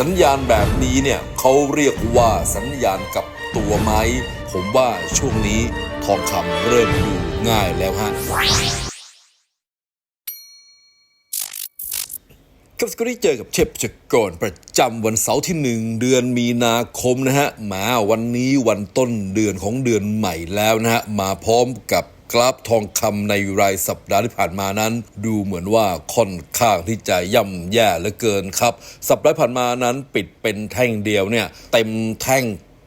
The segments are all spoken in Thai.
สัญญาณแบบนี้เนี่ยเขาเรียกว่าสัญญาณกับตัวไหม ผมว่าช่วงนี้ทองคำเริ่มดูง่ายแล้วฮะครับสกอรี่เจอกับเชฟจกรประจำวันเสาร์ที่หนึ่งเดือนมีนาคมนะฮะมาวันนี้วันต้นเดือนของเดือนใหม่แล้วนะฮะมาพร้อมกับ กราฟทองคำในรายสัปดาห์ที่ผ่านมานั้น ดูเหมือนว่าค่อนข้างที่จะย่ำแย่เหลือเกินครับ สัปดาห์ผ่านมานั้นปิดเป็นแท่งเดียวเนี่ยเต็มแท่ง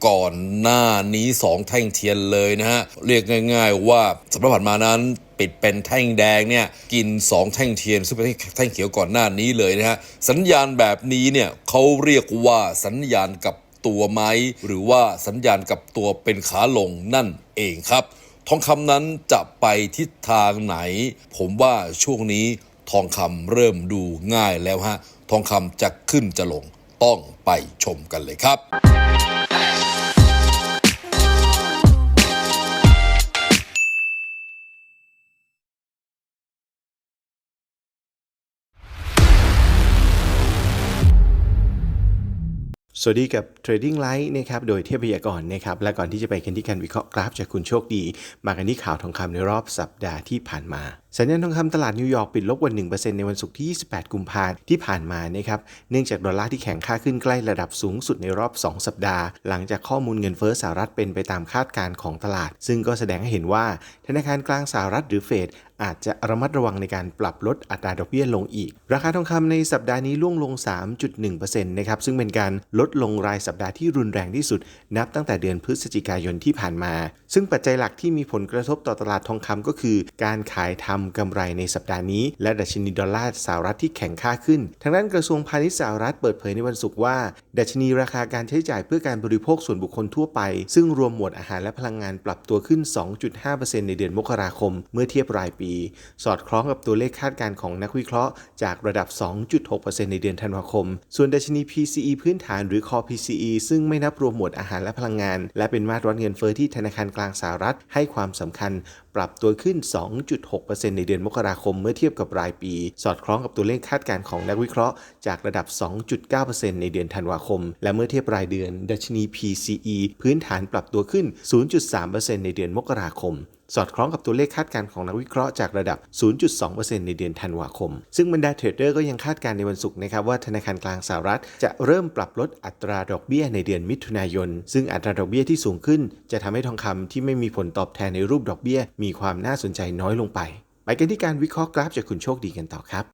ก่อนหน้านี้ 2 แท่งเทียนเลยนะฮะ เรียกง่าย ๆ ว่าสัปดาห์ผ่านมานั้นปิดเป็นแท่งแดงเนี่ยกิน 2 แท่งเทียนซึ่งเป็นแท่งเขียวก่อนหน้านี้เลยนะฮะ สัญญาณแบบนี้เนี่ยเขาเรียกว่าสัญญาณกับตัวไหมหรือว่าสัญญาณกับตัวเป็นขาลงนั่นเองครับ ทองคำนั้นจะไปทิศทางไหน ผมว่าช่วงนี้ทองคำเริ่มดูง่ายแล้วฮะ ทองคำจะขึ้นจะลงต้องไปชมกันเลยครับ สวัสดีกับ Trading Light นะครับ โดยเทพยากรนะครับ และก่อนที่จะไปกันที่การวิเคราะห์กราฟจากคุณโชคดี มากันที่ข่าวทองคำในรอบสัปดาห์ที่ผ่านมา สัญญาณทองคำตลาดนิวยอร์กปิดลบกว่า 1%ในวันศุกร์ที่ 28 กุมภาพันธ์ที่ผ่านมานะครับ เนื่องจากดอลลาร์ที่แข็งค่าขึ้นใกล้ระดับสูงสุดในรอบ 2 สัปดาห์ หลังจากข้อมูลเงินเฟ้อสหรัฐเป็นไปตามคาดการณ์ของตลาด ซึ่งก็แสดงให้เห็นว่าธนาคารกลางสหรัฐหรือเฟดอาจจะระมัดระวังในการปรับลดอัตราดอกเบี้ยลงอีก ราคาทองคำในสัปดาห์นี้ร่วงลง 3.1%นะครับ ซึ่งเป็นการลดลงรายสัปดาห์ที่รุนแรงที่สุด นับตั้งแต่เดือนพฤศจิกายนที่ผ่านมา ซึ่งปัจจัยหลักที่มีผลกระทบต่อตลาดทองคำก็คือ การขายทำกำไรในสัปดาห์นี้ และดัชนีดอลลาร์สหรัฐที่แข็งค่าขึ้น ทางด้านกระทรวงพาณิชย์สหรัฐเปิดเผยในวันศุกร์ว่า ดัชนีราคาการใช้จ่ายเพื่อการบริโภคส่วนบุคคลทั่วไป ซึ่งรวมหมวดอาหารและพลังงานปรับตัวขึ้น 2.5%ในเดือนมกราคม เมื่อเทียบรายปี สอดคล้องกับตัวเลขคาดการณ์ของนักวิเคราะห์จากระดับ 2.6%ในเดือนธันวาคม ส่วนดัชนี PCE พื้นฐานหรือ Core PCE ซึ่งไม่นับรวมหมวดอาหารและพลังงาน และเป็นมาตรวัดเงินเฟ้อที่ธนาคารกลางสหรัฐให้ความสำคัญ ปรับตัวขึ้น 2.6%ในในเดือนมกราคมเมื่อเทียบกับรายปี สอดคล้องกับตัวเลขคาดการณ์ของนักวิเคราะห์จากระดับ 2.9%ในเดือนธันวาคม และเมื่อเทียบรายเดือน ดัชนี PCE พื้นฐานปรับตัวขึ้น 0.3%ในเดือนมกราคมสอดคล้องกับตัวเลขคาดการณ์ของนักวิเคราะห์จากระดับ 0.2%ในเดือนธันวาคม ซึ่งบรรดาเทรดเดอร์ก็ยังคาดการณ์ในวันศุกร์นะครับว่าธนาคารกลางสหรัฐจะเริ่มปรับลดอัตราดอกเบี้ยในเดือนมิถุนายน ซึ่งอัตราดอกเบี้ยที่สูงขึ้น จะทำให้ทองคำที่ไม่มีผลตอบแทนในรูปดอกเบี้ย มีความน่าสนใจน้อยลงไป ไปกันที่การวิเคราะห์กราฟจากคุณโชคดีกันต่อครับ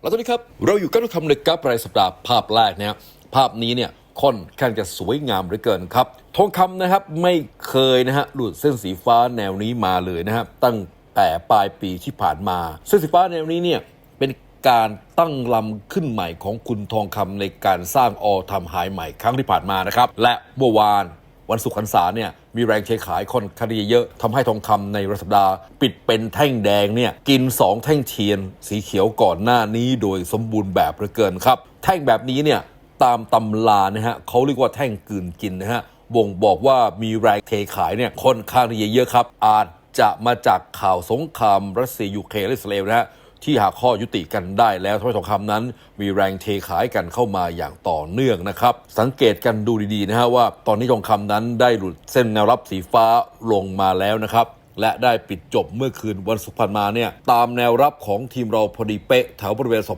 แล้วตอนนี้ครับ เราอยู่กันทุกคำในกราฟรายสัปดาห์ภาพแรกนะครับภาพนี้เนี่ยค่อนข้างจะสวยงามเหลือเกินครับ ทองคำนะครับไม่เคยนะฮะหลุดเส้นสีฟ้าแนวนี้มาเลยนะฮะตั้งแต่ปลายปีที่ผ่านมา เส้นสีฟ้าแนวนี้เนี่ยเป็นการตั้งลำขึ้นใหม่ของคุณทองคำในการสร้างออทำหายใหม่ครั้งที่ผ่านมานะครับ และเมื่อวาน วันศุกร์ขันษาเนี่ยมีแรงเทขายค่อนข้างที่เยอะทำให้ทองคำในรายสัปดาห์ปิดเป็นแท่งแดงเนี่ยกิน 2 แท่งเทียน สีเขียวก่อนหน้านี้โดยสมบูรณ์แบบเหลือเกินครับ แท่งแบบนี้เนี่ยตามตำรานะฮะเขาเรียกว่าแท่งกืนกินนะฮะบ่งบอกว่ามีแรงเทขายเนี่ยค่อนข้างที่จะเยอะครับ อาจจะมาจากข่าวสงครามรัสเซียยูเครนและอิสราเอลนะฮะ ที่หาข้อยุติกันได้แล้วทำให้ทองคำนั้น มีแรงเทขายกันเข้ามาอย่างต่อเนื่องนะครับ สังเกตกันดูดีๆนะฮะว่า ตอนนี้ทองคำนั้นได้หลุดเส้นแนวรับสีฟ้าลงมาแล้วนะครับและได้ปิดจบเมื่อคืนวันศุกร์ผ่านมาเนี่ยตามแนวรับของทีมเราพอดีเป๊ะแถวบริเวณ 2,800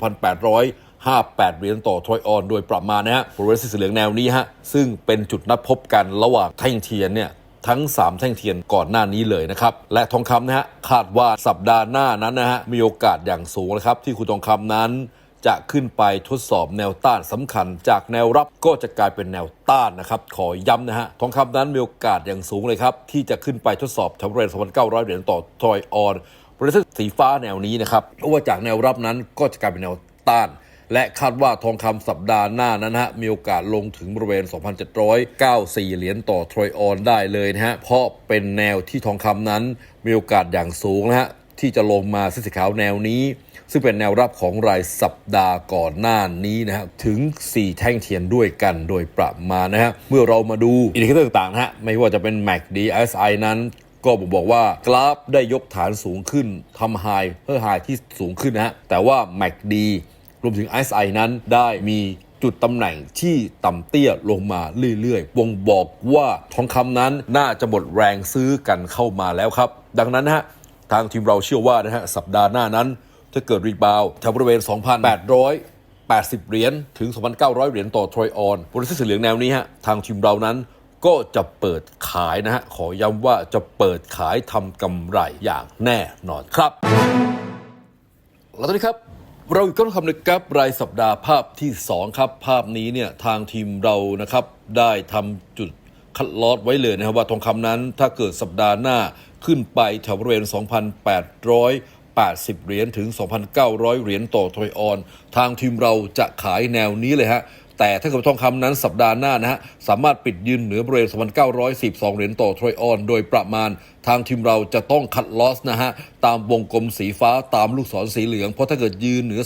58 เหรียญต่อทรอยออนโดยประมาณนะฮะบริเวณสีเหลืองแนวนี้ฮะซึ่งเป็นจุดนัดพบกันระหว่างแท่งเทียนเนี่ย ทั้ง 3 แท่งเทียนก่อนหน้านี้เลยนะครับ และทองคำนะฮะคาดว่าสัปดาห์หน้านั้นนะฮะมีโอกาสอย่างสูงนะครับ ที่คุณทองคำนั้นจะขึ้นไปทดสอบแนวต้านสำคัญ จากแนวรับก็จะกลายเป็นแนวต้านนะครับ ขอย้ำนะฮะทองคำนั้นมีโอกาสอย่างสูงเลยครับ ที่จะขึ้นไปทดสอบแถวบริเวณ2,900 เหรียญต่อทรอยออนบริเวณสีฟ้าแนวนี้นะครับเพราะว่าจากแนวรับนั้นก็จะกลายเป็นแนวต้าน และคาดว่าทองคำสัปดาห์หน้านั้นนะฮะมีโอกาสลงถึงบริเวณ 2,794 เหรียญต่อทรอยออนได้เลยนะฮะเพราะเป็นแนวที่ทองคำนั้นมีโอกาสอย่างสูงนะฮะที่จะลงมาเส้นสีขาวแนวนี้ ซึ่งเป็นแนวรับของรายสัปดาห์ก่อนหน้านี้นะฮะถึง 4 แท่งเทียนด้วยกันโดยประมาณนะฮะเมื่อเรามาดูอินดิเคเตอร์ต่างๆนะฮะไม่ว่าจะเป็น MACD RSI นั้นก็บอกบอกว่ากราฟได้ยกฐานสูงขึ้นทำไฮเพื่อไฮที่สูงขึ้นนะฮะแต่ว่า MACD รวมถึง RSI นั้นได้มีจุดตำแหน่งที่ต่ำเตี้ยลงมาเรื่อยๆบ่งบอกว่าทองคำนั้นน่าจะหมดแรงซื้อกันเข้ามาแล้วครับ ดังนั้นนะฮะทางทีมเราเชื่อว่านะฮะสัปดาห์หน้านั้น ถ้าเกิดรีบาวแถวบริเวณ 2,880 เหรียญถึง 2,900 เหรียญต่อทรอยออนบริษัทสีเหลืองแนวนี้ฮะทางทีมเรานั้นก็จะเปิดขายนะฮะ ขอย้ำว่าจะเปิดขายทำกำไรอย่างแน่นอนครับ แล้วตอนนี้ครับ เราอยู่กับคำในกราฟรายสัปดาห์ภาพที่ 2 ครับ ภาพนี้เนี่ยทางทีมเรานะครับได้ทำจุดคัดลอดไว้เลยนะครับว่าทองคำนั้นถ้าเกิดสัปดาห์หน้าขึ้นไปแถวบริเวณ 2,880 เหรียญถึง 2,900 เหรียญต่อทรอยออน ทางทีมเราจะขายแนวนี้เลยฮะ แต่ถ้าเกิดทองคำนั้นสัปดาห์หน้านะฮะ สามารถปิดยืนเหนือบริเวณ2,942เหรียญต่อทรอยออน โดยประมาณทางทีมเราจะต้องคัดลอสนะฮะ ตามวงกลมสีฟ้าตามลูกศรสีเหลือง เพราะถ้าเกิดยืนเหนือ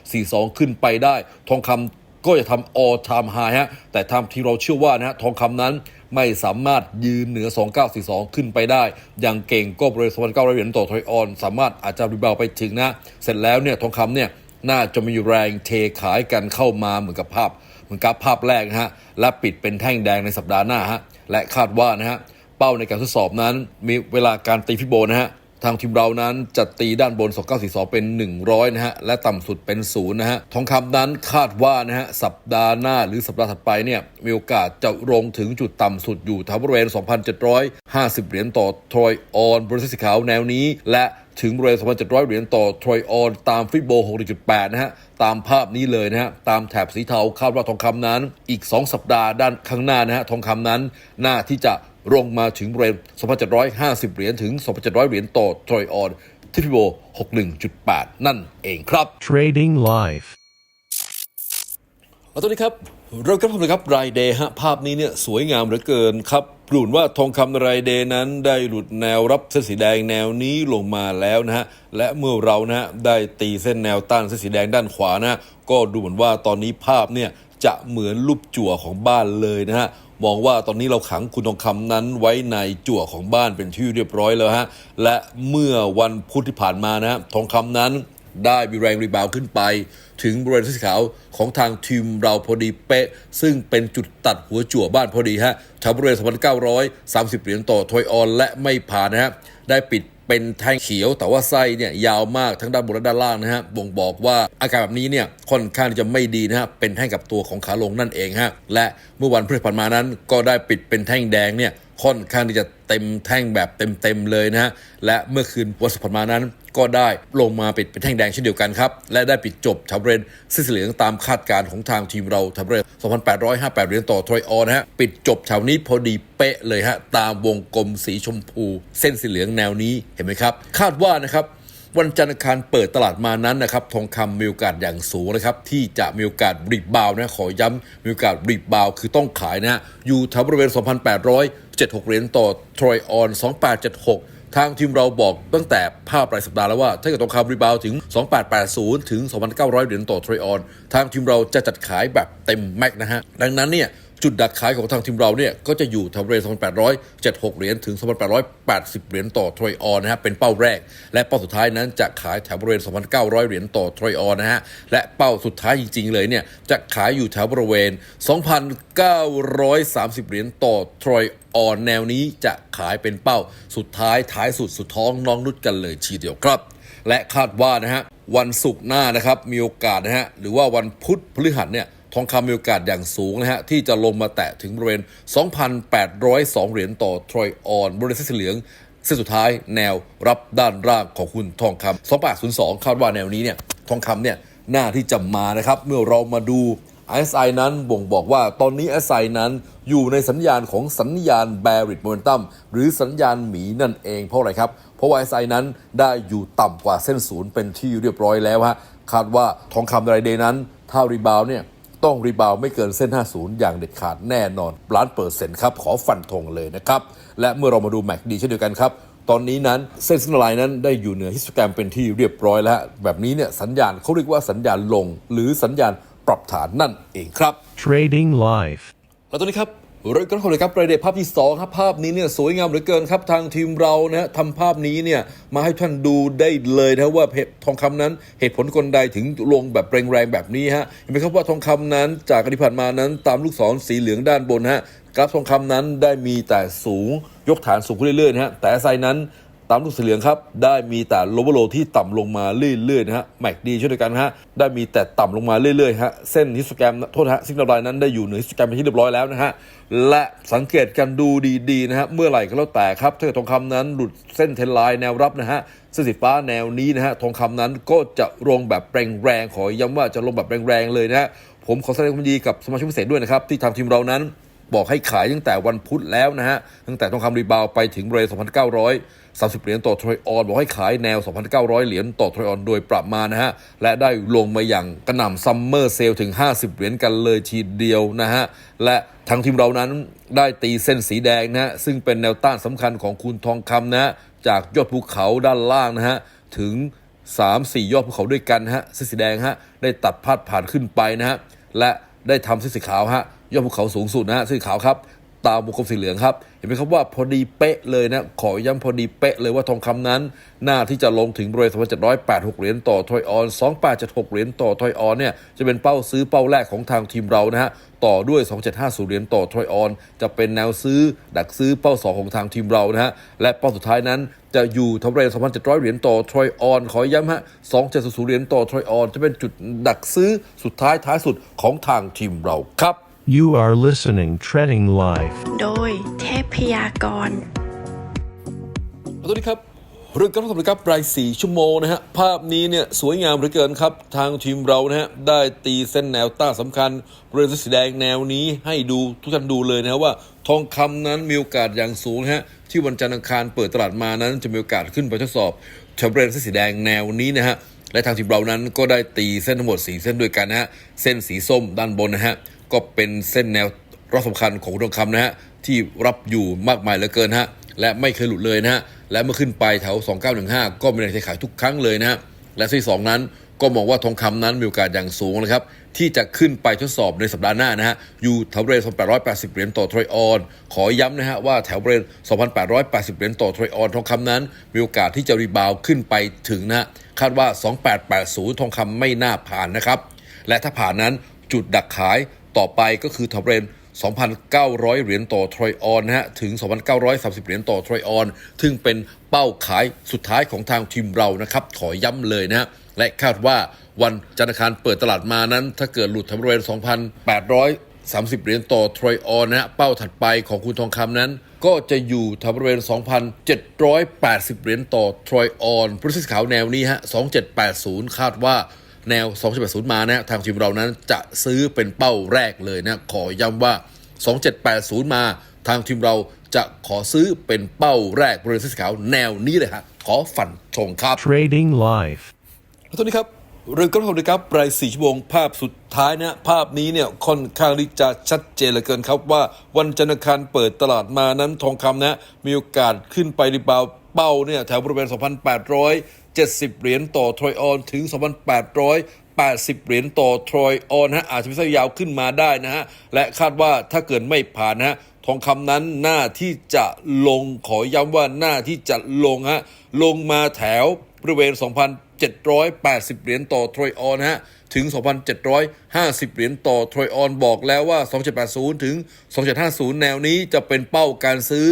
2942 ขึ้นไปได้ ทองคำก็จะทำ all time high ฮะ แต่ทางทีมเราเชื่อว่านะฮะ ทองคำนั้นไม่สามารถยืนเหนือ 2942 ขึ้นไปได้ อย่างเก่งก็บริเวณ2,900 เหรียญต่อทรอยออน สามารถอาจจะรีบาวไปถึงนะ เสร็จแล้วเนี่ย ทองคำเนี่ย น่าจะมีแรงเทขายกันเข้ามาเหมือนกับภาพ เหมือนกับภาพแรกนะฮะและปิดเป็นแท่งแดงในสัปดาห์หน้าฮะและคาดว่านะฮะเป้าในการทดสอบนั้นมีเวลาการตีฟิโบนะฮะ ทางทีมเรานั้นจะตีด้านบน2942 เป็น 100 นะฮะ และต่ำสุดเป็น 0 นะฮะ ทองคำนั้นคาดว่านะฮะ สัปดาห์หน้าหรือสัปดาห์ถัดไปเนี่ย มีโอกาสจะลงถึงจุดต่ำสุดอยู่แถวบริเวณ 2,750 เหรียญต่อทรอยออนบริษัทสีขาวแนวนี้ และถึงบริเวณ 2,700 เหรียญต่อทรอยออน ตามฟิโบ 6.8 นะฮะ ตามภาพนี้เลยนะฮะ ตามแถบสีเทาคาดว่าทองคำนั้น อีก 2 สัปดาห์ด้านข้างหน้านะฮะ ทองคำนั้นน่าที่จะ ลงมาถึงบริเวณ 2,750 เหรียญถึง 2,700 เหรียญต่อทรอยออนที่ฟิโบ61.8 นั่นเองครับ Trading Life. แล้วตอนนี้ครับเราก็ทำเลยครับรายเดย์ฮะภาพนี้เนี่ยสวยงามเหลือเกินครับปรุนว่าทองคำรายเดย์นั้นได้หลุดแนวรับเส้นสีแดงแนวนี้ลงมาแล้วนะฮะและเมื่อเรานะฮะได้ตีเส้นแนวต้านเส้นสีแดงด้านขวานะฮะก็ดูเหมือนว่าตอนนี้ภาพเนี่ยจะเหมือนรูปจั่วของบ้านเลยนะฮะ มองว่าตอนนี้เราขังคุณทองคำนั้นไว้ในจั่วของบ้านเป็นที่เรียบร้อยแล้วฮะ และเมื่อวันพุธที่ผ่านมานะฮะทองคำนั้นได้มีแรงรีบาวขึ้นไป ถึงบริเวณเส้นสีขาวของทางทีมเราพอดีเป๊ะ ซึ่งเป็นจุดตัดหัวจั่วบ้านพอดีฮะแถวบริเวณ 2,930 เหรียญต่อทอยออนและไม่ผ่านนะฮะได้ปิด เป็นแท่งเขียว แต่ว่าไส้เนี่ยยาวมากทั้งด้านบนและด้านล่างนะฮะบ่งบอกว่าอาการแบบนี้เนี่ยค่อนข้างจะไม่ดีนะฮะเป็นแท่งกับตัวของขาลงนั่นเองฮะและเมื่อวันพฤหัสผ่านมานั้นก็ได้ปิดเป็นแท่งแดงเนี่ย ค่อนข้างที่จะเต็มแท่งแบบเต็มๆเลยนะฮะ และเมื่อคืนวันศุกร์มานั้น ก็ได้ลงมาปิดเป็นแท่งแดงเช่นเดียวกันครับ และได้ปิดจบชาวเรนซิสีเหลืองตามคาดการณ์ของทางทีมเราชาวเรน2,858เหรียญต่อทรอยออนนะฮะ ปิดจบชาวนี้พอดีเป๊ะเลยฮะ ตามวงกลมสีชมพู เส้นสีเหลืองแนวนี้เห็นไหมครับ คาดว่านะครับ วันจันทร์อังคารเปิดตลาดมานั้นนะครับทองคำมีโอกาสอย่างสูงนะครับที่จะมีโอกาสรีบบาวนะขอย้ำมีโอกาสรีบาวคือต้องขายนะฮะอยู่แถวบริเวณ 2,876 เหรียญต่อทรอยออน 2876ทางทีมเราบอกตั้งแต่ภาพรายสัปดาห์แล้วว่า ถ้าเกิดทองคำรีบาวถึง 2880 ถึง 2,900 เหรียญต่อทรอยออน ทางทีมเราจะจัดขายแบบเต็มแม็กนะฮะ ดังนั้นเนี่ย จุดดักขายของทางทีมเราเนี่ยก็จะอยู่แถวบริเวณ2,876 เหรียญถึง 2,880 เหรียญต่อทรอยออนนะฮะเป็นเป้าแรก และเป้าสุดท้ายนั้นจะขายแถวบริเวณ 2,900 เหรียญต่อทรอยออนนะฮะและเป้าสุดท้ายจริง ๆ เลยเนี่ยจะขายอยู่แถวบริเวณ 2,930 เหรียญต่อทรอยออนแนวนี้จะขายเป็นเป้าสุดท้ายท้ายสุดสุดท้องน้องนุชกันเลยทีเดียวครับ และคาดว่านะฮะวันศุกร์หน้านะครับมีโอกาสนะฮะหรือว่าวันพุธพฤหัสเนี่ย ทองคำมีโอกาสอย่างสูงนะฮะ ที่จะลงมาแตะถึงบริเวณ 2,802 เหรียญต่อทรอยออนบริเวณเส้นสีเหลืองเส้นสุดท้ายแนวรับด้านล่างของคุณทองคำ2802 คาดว่าแนวนี้เนี่ยทองคำเนี่ยหน้าที่จะมานะครับ เมื่อเรามาดู RSI นั้นบ่งบอกว่าตอนนี้ RSI นั้นอยู่ในสัญญาณของสัญญาณ bearish momentum หรือสัญญาณหมีนั่นเองเพราะอะไรครับ เพราะว่า RSI นั้นได้อยู่ต่ำกว่าเส้นศูนย์เป็นที่เรียบร้อยแล้วฮะคาดว่าทองคำรายเดย์นั้น ถ้ารีบาวเนี่ย ต้องรีบาวไม่เกินเส้น 50 อย่างเด็ดขาดแน่นอนล้านเปอร์เซ็นต์ครับ ขอฟันธงเลยนะครับ และเมื่อเรามาดู MACD เช่นเดียวกันครับ ตอนนี้นั้นเส้นสัญญาณนั้นได้อยู่เหนือฮิสโตแกรมเป็นที่เรียบร้อยแล้วฮะแบบนี้เนี่ยสัญญาณเขาเรียกว่าสัญญาณลง หรือสัญญาณปรับฐานนั่นเองครับ Trading Life. แล้วตอนนี้ครับ เริ่มกันเลยครับประเด็นภาพที่สองครับภาพนี้เนี่ยสวยงามเหลือเกินครับทางทีมเรานะทำภาพนี้เนี่ยมาให้ท่านดูได้เลยนะว่าเพชรทองคำนั้นเหตุผลคนใดถึงลงแบบแรงๆแบบนี้ฮะเห็นไหมครับว่าทองคำนั้นจากการที่ผ่านมานั้นตามลูกศรสีเหลืองด้านบนฮะกราฟทองคำนั้นได้มีแต่สูงยกฐานสูงขึ้นเรื่อยๆนะฮะแต่ไซนั้น ตามลูกเสืองครับได้มีแต่โลโบโลที่ต่ำลงมาเรื่อยๆนะฮะแม็กดีเช่นเดียวกันฮะได้มีแต่ต่ำลงมาเรื่อยๆฮะเส้นฮิสแกรมโทษฮะซิกนาลายนั้นได้อยู่เหนือฮิสแกรมไปที่เรียบร้อยแล้วนะฮะและสังเกตกันดูดีๆนะฮะเมื่อไหร่ก็แล้วแต่ครับถ้าเกิดทองคำนั้นหลุดเส้นเทนไลน์แนวรับนะฮะเส้นสีฟ้าแนวนี้นะฮะทองคำนั้นก็จะลงแบบแรงๆขอย้ำว่าจะลงแบบแรงๆเลยนะฮะผมขอแสดงความยินดีกับสมาชิกพิเศษด้วยนะครับที่ทาทีมเรานั้นบอกให้ขายตั้งแต่วันพุธแล้วนะฮะตั้งแต่ทองคำรีบาวไปถึงเรย์ 30 เหรียญต่อทรอยออนบอกให้ขายแนว 2,900 เหรียญต่อทรอยออนโดยประมาณนะฮะ และได้ลงมาอย่างกระหน่ำซัมเมอร์เซลถึง 50 เหรียญกันเลยทีเดียวนะฮะ และทางทีมเรานั้นได้ตีเส้นสีแดงนะฮะ ซึ่งเป็นแนวต้านสำคัญของคุณทองคำนะะจากยอดภูเขาด้านล่างนะฮะ ถึง 3-4 ยอดภูเขาด้วยกันฮะเส้นสีแดงฮะได้ตัดพาดผ่านขึ้นไปนะฮะและได้ทำเส้นสีขาวฮะยอดภูเขาสูงสุดนะฮะเส้นขาวครับ ตามวงกลมสีเหลืองครับ เห็นไหมครับว่าพอดีเป๊ะเลยนะ ขอย้ำพอดีเป๊ะเลยว่าทองคำนั้น หน้าที่จะลงถึงบริเวณ2,786 เหรียญต่อทอยออน 2876 เหรียญต่อทอยออนเนี่ยจะเป็นเป้าซื้อเป้าแรกของทางทีมเรานะฮะต่อด้วย 2750 เหรียญต่อทอยออน จะเป็นแนวซื้อ ดักซื้อเป้า 2 ของทางทีมเรานะฮะ และเป้าสุดท้ายนั้นจะอยู่ทบริเวณ2,700 เหรียญต่อทรอยออน ขอย้ำฮะ 2700 เหรียญต่อทรอยออน จะเป็นจุดดักซื้อสุดท้ายท้ายสุดของทางทีมเราครับ You are listening Treading Life. โดยเทพยากรสวัสดีครับเรื่องการทำนะครับรายสี่ชั่วโมงนะฮะ ภาพนี้เนี่ยสวยงามเหลือเกินครับ ทางทีมเรานะฮะ ได้ตีเส้นแนวต้านสำคัญบริเวณเส้นสีแดงแนวนี้ให้ดูทุกท่านดูเลยนะฮะว่า ทองคำนั้นมีโอกาสอย่างสูงนะฮะ ที่วันจันทร์อังคารเปิดตลาดมานั้นจะมีโอกาสขึ้นไปทดสอบแถวบริเวณเส้นสีแดงแนวนี้นะฮะและทางทีมเรานั้นก็ได้ตีเส้นทั้งหมด 4 เส้นด้วยกันนะฮะ เส้นสีส้มด้านบนนะฮะ ก็เป็นเส้นแนวรับสำคัญของทองคำนะฮะที่รับอยู่มากมายเหลือเกินฮะและไม่เคยหลุดเลยนะฮะและเมื่อขึ้นไปแถว 2915 ก็มีแรงเทขายทุกครั้งเลยนะฮะและที่สองนั้นก็มองว่าทองคำนั้นมีโอกาสอย่างสูงนะครับที่จะขึ้นไปทดสอบในสัปดาห์หน้านะฮะอยู่แถวบริเวณ2,880 เหรียญต่อทรอยออน ขอย้ำนะฮะว่าแถวบริเวณ2,880 เหรียญต่อทรอยออนทองคำนั้น มีโอกาสที่จะรีบาวขึ้นไปถึงนะฮะคาดว่า 2880 ทองคำไม่น่าผ่านนะครับ และถ้าผ่านนั้นจุดดักขาย ต่อไปก็คือแถวบริเวณ2,900 เหรียญต่อทรอยออนนะฮะถึง 2,930 เหรียญต่อทรอยออน ซึ่งเป็นเป้าขายสุดท้ายของทางทีมเรานะครับ ขอย้ำเลยนะฮะและคาดว่าวันจันทร์คารเปิดตลาดมานั้น ถ้าเกิดหลุดแถวบริเวณ2,830 เหรียญต่อทรอยออนนะฮะเป้าถัดไปของคุณทองคำนั้น ก็จะอยู่แถบริเวณ 2,780 เหรียญต่อทรอยออนพรุษขาวแนวนี้ฮะ 2780 คาดว่า แนว 2.80 มานะทางทีมเรานั้นจะซื้อเป็นเป้าแรกเลยนะขอย้ำว่า 2780 มา ทางทีมเราจะขอซื้อเป็นเป้าแรกบริเวณเส้นสีขาวแนวนี้เลยฮะขอฝันธงครับ Trading Life. สวัสดีครับเรื่องก้อนของนะครับรายสี่ชั่วโมงภาพสุดท้ายนะภาพนี้เนี่ยค่อนข้างที่จะชัดเจนเหลือเกินครับว่าวันจันทร์อังคารเปิดตลาดมานั้นทองคำนะมีโอกาสขึ้นไปรีบาวด์เป้าเนี่ยแถวบริเวณ 70 เหรียญต่อทรอยออนถึง 2,880 เหรียญต่อทรอยออนฮะอาจจะไม่ใช่ยาวขึ้นมาได้นะฮะ และคาดว่าถ้าเกิดไม่ผ่านนะฮะ ทองคำนั้นหน้าที่จะลงขอย้ำว่าหน้าที่จะลงฮะ ลงมาแถวบริเวณ 2,780 เหรียญต่อทรอยออนฮะ ถึง 2,750 เหรียญต่อทรอยออนบอกแล้วว่า 2780 ถึง 2750 แนวนี้จะเป็นเป้าการซื้อ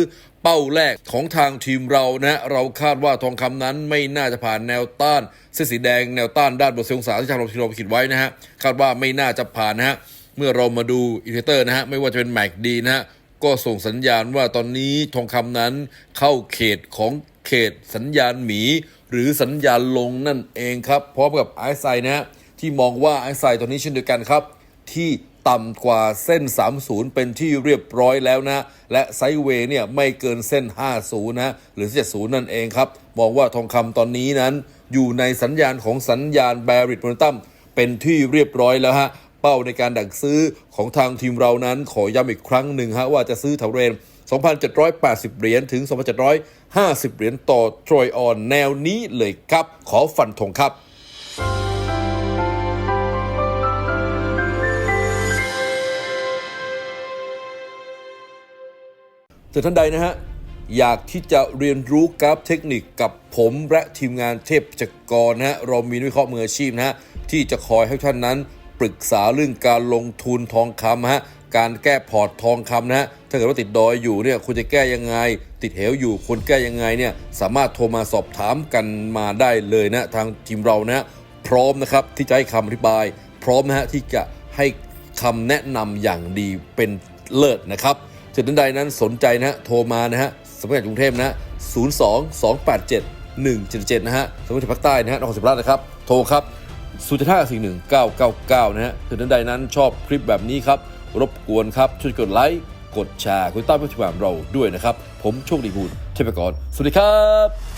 เป้าแรกของทางทีมเรานะเราคาดว่าทองคำนั้นไม่น่าจะผ่านแนวต้านเส้นสีแดงแนวต้านด้านบนเซลองศาที่ทางเราทีเราคิดไว้นะฮะคาดว่าไม่น่าจะผ่านนะฮะเมื่อเรามาดูอินเคเตอร์นะฮะไม่ว่าจะเป็นแม็กดีนะฮะก็ส่งสัญญาณว่าตอนนี้ทองคำนั้นเข้าเขตของเขตสัญญาณหมี หรือสัญญาณลงนั่นเองครับพร้อมกับไอซ์ไซนะฮะที่มองว่าไอซ์ไซตอนนี้เช่นเดียวกันครับ ที่ ต่ำกว่าเส้น 30 เป็นที่เรียบร้อยแล้วนะ และไซเวย์เนี่ยไม่เกินเส้น 50 นะ หรือ 70 นั่นเองครับ มองว่าทองคำตอนนี้นั้น อยู่ในสัญญาณของสัญญาณแบริ t โมเนตัมเป็นที่เรียบร้อยแล้วฮะ เป้าในการดักซื้อของทางทีมเรานั้นขอย้ำอีกครั้งหนึ่งฮะว่าจะซื้อแถวเรน2,780 เหรียญถึง 2,750 เหรียญต่อทรอยออนแนวนี้เลยครับ ขอฟันธงครับ ส่ท่านใดนะฮะ อยากที่จะเรียนรู้กราฟเทคนิคกับผมและทีมงานเทพจักรนะฮะ เรามีนักวิเคราะห์มืออาชีพนะฮะ ที่จะคอยให้ท่านนั้น ปรึกษาเรื่องการลงทุนทองคำฮะการแก้พอร์ตทองคำนะฮะ ถ้าเกิดว่าติดดอยอยู่เนี่ยคุณจะแก้ยังไง ติดเหวอยู่ควรแก้ยังไงเนี่ย สามารถโทรมาสอบถามกันมาได้เลยนะ ทางทีมเรานะฮะพร้อมนะครับที่จะให้คำอธิบาย พร้อมนะฮะที่จะให้คำแนะนำอย่างดีเป็นเลิศนะครับ ถึงท่านใดนั้นสนใจนะฮะโทรมานะฮะสำนักงานกรุงเทพนะฮะ02 287 177นะฮะสำนักงานภาคใต้นะฮะนครศรีธรรมราชนะครับ โทรครับ0 5 4 1 9 9 9นะฮะถึงท่านใดนั้นชอบคลิปแบบนี้ครับ รบกวนครับ ช่วยกดไลค์ กดแชร์ กดติดตามผู้ติดตามเราด้วยนะครับ ผมโชคดีพูดเทพกร สวัสดีครับ